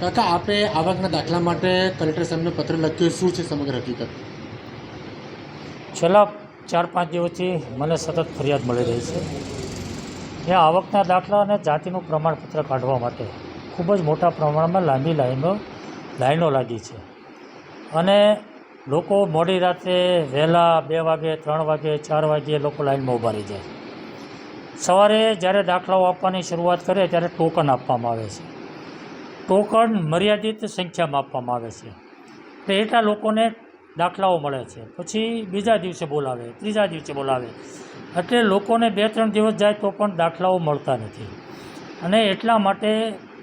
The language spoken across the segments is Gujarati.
કાકા આપે આવકના દાખલા માટે કલેક્ટર સાહેબને પત્ર લખ્યો, શું છે સમગ્ર હકીકત? છેલ્લા ચાર પાંચ દિવસથી મને સતત ફરિયાદ મળી રહી છે. એ આવકના દાખલા અને જાતિનું પ્રમાણપત્ર કાઢવા માટે ખૂબ જ મોટા પ્રમાણમાં લાંબી લાઈનો લાઈનો લાગી છે. અને લોકો મોડી રાત્રે વહેલા બે વાગે, ત્રણ વાગે, ચાર વાગે લોકો લાઈનમાં ઊભા રહી જાય. સવારે જ્યારે દાખલાઓ આપવાની શરૂઆત કરે ત્યારે ટોકન આપવામાં આવે છે. ટોકન મર્યાદિત સંખ્યામાં આપવામાં આવે છે. એટલે એટલા લોકોને દાખલાઓ મળે છે. પછી બીજા દિવસે બોલાવે, ત્રીજા દિવસે બોલાવે. એટલે લોકોને બે ત્રણ દિવસ જાય તો પણ દાખલાઓ મળતા નથી. અને એટલા માટે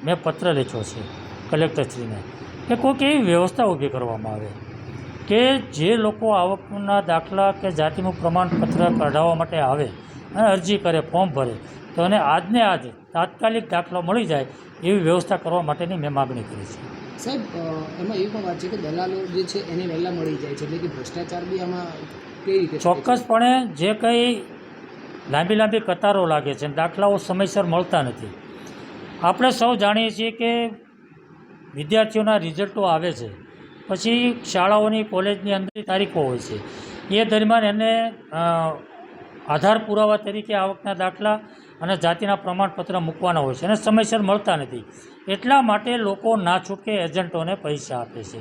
મેં પત્ર લખ્યો છે કલેક્ટરશ્રીને કે કોઈક એવી વ્યવસ્થા ઊભી કરવામાં આવે કે જે લોકો આવકના દાખલા કે જાતિનું પ્રમાણપત્ર કઢાવવા માટે આવે અને અરજી કરે, ફોર્મ ભરે, તો એને આજને આજ તાત્કાલિક દાખલો મળી જાય એવી વ્યવસ્થા કરવા માટેની મેં માગણી કરી છે. સાહેબ એમાં એવી પણ વાત છે કે દલાલો જે છે એને વહેલા મળી જાય છે એટલે કે ભ્રષ્ટાચાર બી આમાં કઈ રીતે ચોક્કસપણે જે કંઈ લાંબી લાંબી કતારો લાગે છે દાખલાઓ સમયસર મળતા નથી. આપણે સૌ જાણીએ છીએ કે વિદ્યાર્થીઓના રિઝલ્ટો આવે છે. પછી શાળાઓની કોલેજની અંદર તારીખો હોય છે. એ દરમિયાન એને આધાર પુરાવા તરીકે આવકના દાખલા અને જાતિના પ્રમાણપત્ર મૂકવાના હોય છે અને સમયસર મળતા નથી. એટલા માટે લોકો ના છૂટકે એજન્ટોને પૈસા આપે છે.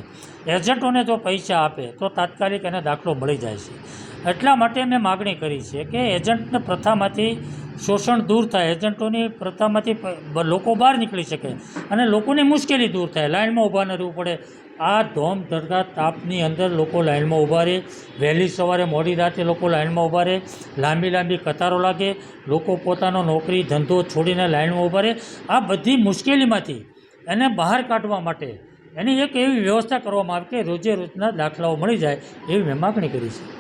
એજન્ટોને જો પૈસા આપે તો તાત્કાલિક એને દાખલો મળી જાય છે. એટલા માટે મેં માગણી કરી છે કે એજન્ટને પ્રથામાંથી શોષણ દૂર થાય, એજન્ટોની પ્રથામાંથી લોકો બહાર નીકળી શકે અને લોકોની મુશ્કેલી દૂર થાય. લાઇનમાં ઊભા ન રહેવું પડે. આ ધોમ ધડકા તાપની અંદર લોકો લાઇનમાં ઊભા રહે. વહેલી સવારે મોડી રાતે લોકો લાઇનમાં ઊભા રહે. લાંબી લાંબી કતારો લાગે. લોકો પોતાનો નોકરી, ધંધો છોડીને લાઇનમાં ઊભા રહે. આ બધી મુશ્કેલીમાંથી એને બહાર કાઢવા માટે એની એક એવી વ્યવસ્થા કરવામાં આવે કે રોજે રોજના દાખલાઓ મળી જાય એવી મેં માગણી કરી છે.